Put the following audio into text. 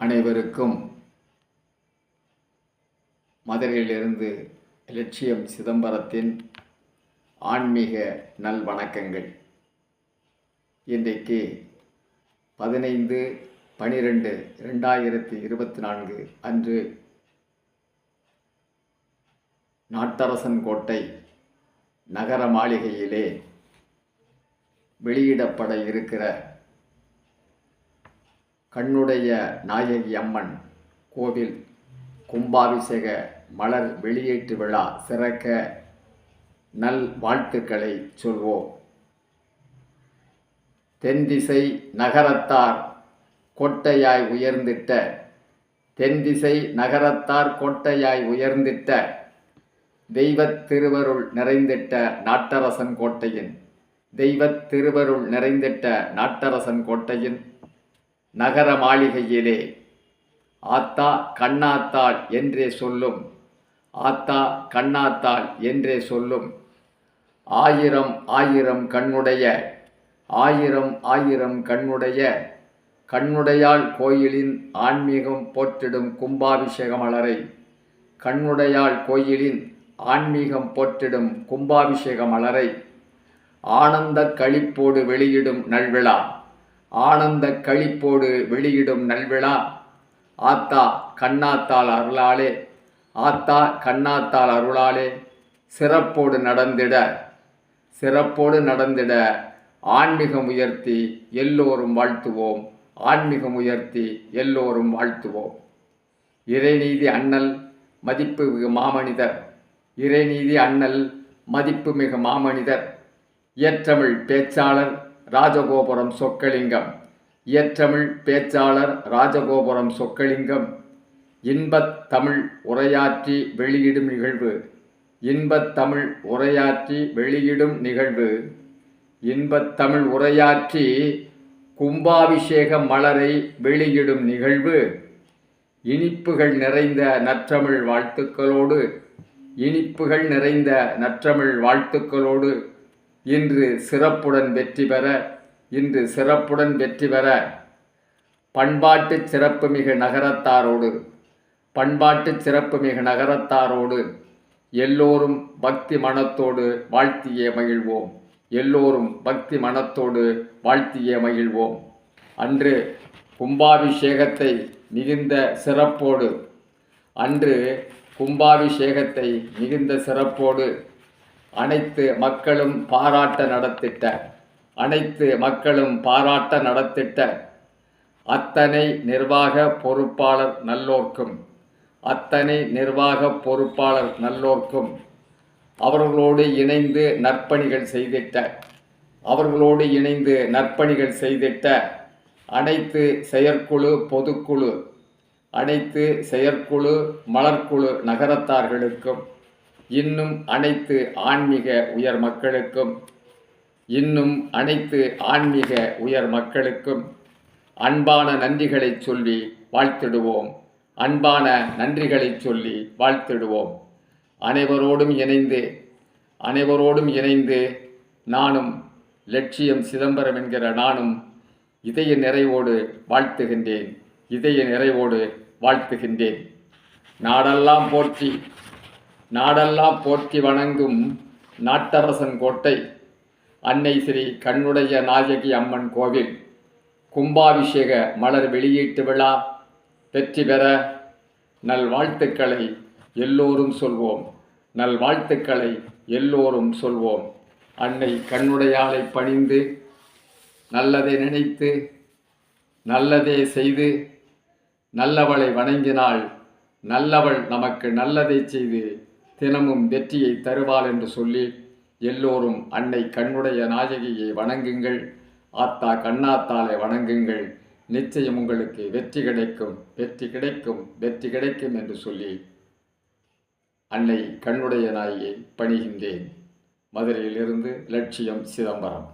அனைவருக்கும் மதுரையிலிருந்து லட்சியம் சிதம்பரத்தின் ஆன்மீக நல்வணக்கங்கள் இன்றைக்கு பதினைந்து பனிரெண்டு ரெண்டாயிரத்தி இருபத்தி நான்கு அன்று நாட்டரசன் கோட்டை நகர மாளிகையிலே வெளியிடப்பட இருக்கிற கண்ணுடைய நாயகி அம்மன் கோவில் கும்பாபிஷேக மலர் வெளியீட்டு விழா சிறக்க நல் வாழ்த்துக்களை சொல்வோம். தென்திசை நகரத்தார் கோட்டையாய் உயர்ந்திட்ட தென்திசை நகரத்தார் கோட்டையாய் உயர்ந்திட்ட தெய்வத் திருவருள் நிறைந்திட்ட நாட்டரசன் கோட்டையின் தெய்வத் திருவருள் நிறைந்திட்ட நாட்டரசன் கோட்டையின் நகர மாளிகையிலே ஆத்தா கண்ணாத்தாள் என்றே சொல்லும் ஆத்தா கண்ணாத்தாள் என்றே சொல்லும் ஆயிரம் ஆயிரம் கண்ணுடைய ஆயிரம் ஆயிரம் கண்ணுடைய கண்ணுடையாள் கோயிலின் ஆன்மீகம் போற்றிடும் கும்பாபிஷேக மலரை கண்ணுடையாள் கோயிலின் ஆன்மீகம் போற்றிடும் கும்பாபிஷேக மலரை ஆனந்த களிப்போடு வெளியிடும் நல்விழா. ஆனந்த கழிப்போடு வெளியிடும் நல்விழா. ஆத்தா கண்ணாத்தாள் அருளாலே. ஆத்தா கண்ணாத்தாள் அருளாலே. சிறப்போடு நடந்திட. சிறப்போடு நடந்திட. ஆன்மீகம் உயர்த்தி எல்லோரும் வாழ்த்துவோம். ஆன்மீகம் உயர்த்தி எல்லோரும் வாழ்த்துவோம். இறைநீதி அண்ணல் மதிப்புமிகு மாமனிதர். இறைநீதி அண்ணல் மதிப்புமிகு மாமனிதர். இயற்றமிழ் பேச்சாளர் ராஜகோபுரம் சொக்கலிங்கம் இயற்றமிழ் பேச்சாளர் ராஜகோபுரம் சொக்கலிங்கம் இன்பத் தமிழ் உரையாற்றி வெளியிடும் நிகழ்வு. இன்பத் தமிழ் உரையாற்றி வெளியிடும் நிகழ்வு. இன்பத் தமிழ் உரையாற்றி கும்பாபிஷேக மலரை வெளியிடும் நிகழ்வு. இனிப்புகள் நிறைந்த நற்றமிழ் வாழ்த்துக்களோடு. இனிப்புகள் நிறைந்த நற்றமிழ் வாழ்த்துக்களோடு. இன்று சிறப்புடன் வெற்றி பெற இன்று சிறப்புடன் வெற்றி பெற. பண்பாட்டு சிறப்புமிகு நகரத்தாரோடு பண்பாட்டு சிறப்புமிகு நகரத்தாரோடு எல்லோரும் பக்தி மனத்தோடு வாழ்த்தியே மகிழ்வோம். எல்லோரும் பக்தி மனத்தோடு வாழ்த்தியே மகிழ்வோம். அன்று கும்பாபிஷேகத்தை மிகுந்த சிறப்போடு அன்று கும்பாபிஷேகத்தை மிகுந்த சிறப்போடு அனைத்து மக்களும் பாராட்ட நடத்திட்ட அனைத்து மக்களும் பாராட்ட நடத்திட்ட அத்தனை நிர்வாக பொறுப்பாளர் நல்லோர்க்கும் அத்தனை நிர்வாக பொறுப்பாளர் நல்லோர்க்கும் அவர்களோடு இணைந்து நற்பணிகள் செய்திட்ட அவர்களோடு இணைந்து நற்பணிகள் செய்திட்ட அனைத்து செயற்குழு பொதுக்குழு அனைத்து செயற்குழு மலர்குழு நகரத்தார்களுக்கும் இன்னும் அனைத்து ஆன்மீக உயர் மக்களுக்கும் இன்னும் அனைத்து ஆன்மீக உயர் மக்களுக்கும் அன்பான நன்றிகளை சொல்லி வாழ்த்திடுவோம். அன்பான நன்றிகளை சொல்லி வாழ்த்திடுவோம். அனைவரோடும் இணைந்து அனைவரோடும் இணைந்து நானும் லட்சியம் சிதம்பரம் என்கிற நானும் இதய நிறைவோடு வாழ்த்துகின்றேன். இதய நிறைவோடு வாழ்த்துகின்றேன். நாடெல்லாம் போற்றி நாடெல்லாம் போற்றி வணங்கும் நாட்டரசன் கோட்டை. அன்னை ஸ்ரீ கண்ணுடைய நாயகி அம்மன் கோவில். கும்பாபிஷேக மலர் வெளியீட்டு விழா. வெற்றி பெற நல்வாழ்த்துக்களை எல்லோரும் சொல்வோம். நல்வாழ்த்துக்களை எல்லோரும் சொல்வோம். அன்னை கண்ணுடையாளை பணிந்து நல்லதை நினைத்து நல்லதே செய்து நல்லவளை வணங்கினால் நல்லவள் நமக்கு நல்லதை செய்து தினமும் வெற்றியை தருவாள் என்று சொல்லி எல்லோரும் அன்னை கண்ணுடைய நாயகியை வணங்குங்கள். ஆத்தா கண்ணாத்தாளை வணங்குங்கள். நிச்சயம் உங்களுக்கு வெற்றி கிடைக்கும். வெற்றி கிடைக்கும். வெற்றி கிடைக்கும் என்று சொல்லி அன்னை கண்ணுடைய நாயை பணிகின்றேன். மதுரையிலிருந்து லட்சியம் சிதம்பரம்.